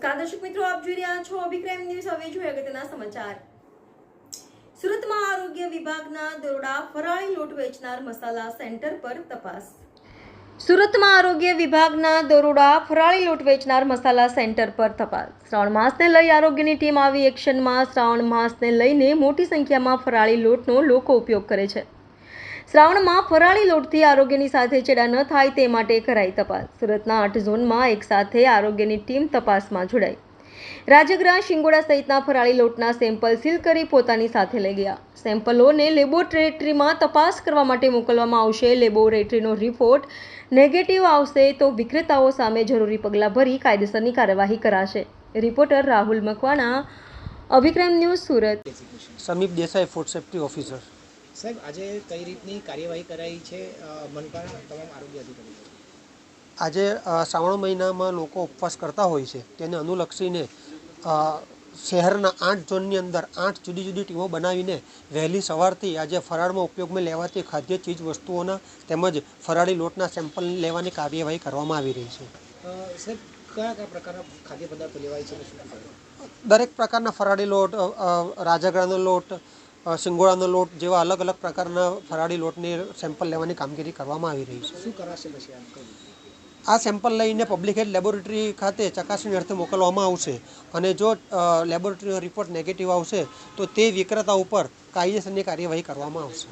નમસ્કાર, દર્શક મિત્રો, આપ જોઈ રહ્યા છો અભિક્રાઇમ ન્યૂઝ. હવે જોઈએ અગત્યના સમાચાર. સુરતમાં આરોગ્ય વિભાગના દરોડા ફરાળી લોટ વેચનાર મસાલા સેન્ટર પર તપાસ. સુરતમાં આરોગ્ય વિભાગના દરોડા ફરાળી લોટ વેચનાર મસાલા સેન્ટર પર તપાસ. શ્રાવણ માસને લઈ આરોગ્યની ટીમ આવી એક્શનમાં. શ્રાવણ માસને લઈને મોટી સંખ્યામાં ફરાળી લોટનો લોકો ઉપયોગ કરે છે. શ્રાવણમાં ફરાળી લોટથી આરોગ્યની સાથે ચેડા ન થાય તે માટે કરાઈ તપાસ. સુરતના આઠ ઝોનમાં એક સાથે આરોગ્યની ટીમ તપાસમાં જોડાઈ. રાજગરા, શિંગોડા સહિતના ફરાળી લોટના સેમ્પલ સીલ કરી પોતાની સાથે લઈ ગયા. સેમ્પલોને લેબોરેટરીમાં તપાસ કરવા માટે મોકલવામાં આવશે. લેબોરેટરીનો રિપોર્ટ નેગેટિવ આવશે તો વિક્રેતાઓ સામે જરૂરી પગલાં ભરી કાયદેસરની કાર્યવાહી કરાશે. Reporter Rahul Makwana, Abhikram news Surat. Samip Desai food safety officer. સાહેબ આજે કઈ રીતની કાર્યવાહી કરાઈ છે? મનપા તમામ આરોગ્ય અધિકારીઓ. આજે શ્રાવણ મહિનામાં લોકો ઉપવાસ કરતા હોય છે. તેને અનુલક્ષીને શહેરના આઠ ઝોનની અંદર આઠ જુદી જુદી ટીમો બનાવીને વહેલી સવારથી આજે ફરાળમાં ઉપયોગમાં લેવાતી ખાદ્ય ચીજ વસ્તુઓના તેમજ ફરાળી લોટના સેમ્પલ લેવાની કાર્યવાહી કરવામાં આવી રહી છે. દરેક પ્રકારના ફરાળી લોટ અ, લોટ અ, સિંગોડાનો લોટ જેવા અલગ અલગ પ્રકારના ફરાળી લોટની સેમ્પલ લેવાની કામગીરી કરવામાં આવી રહી છે શું કરાશે પછી? આ સેમ્પલ લઈને પબ્લિક હેલ્થ લેબોરેટરી ખાતે ચકાસણી અર્થે મોકલવામાં આવશે અને જો લેબોરેટરીનો રિપોર્ટ નેગેટિવ આવશે તો તે વિક્રેતા ઉપર કાયદેસરની કાર્યવાહી કરવામાં આવશે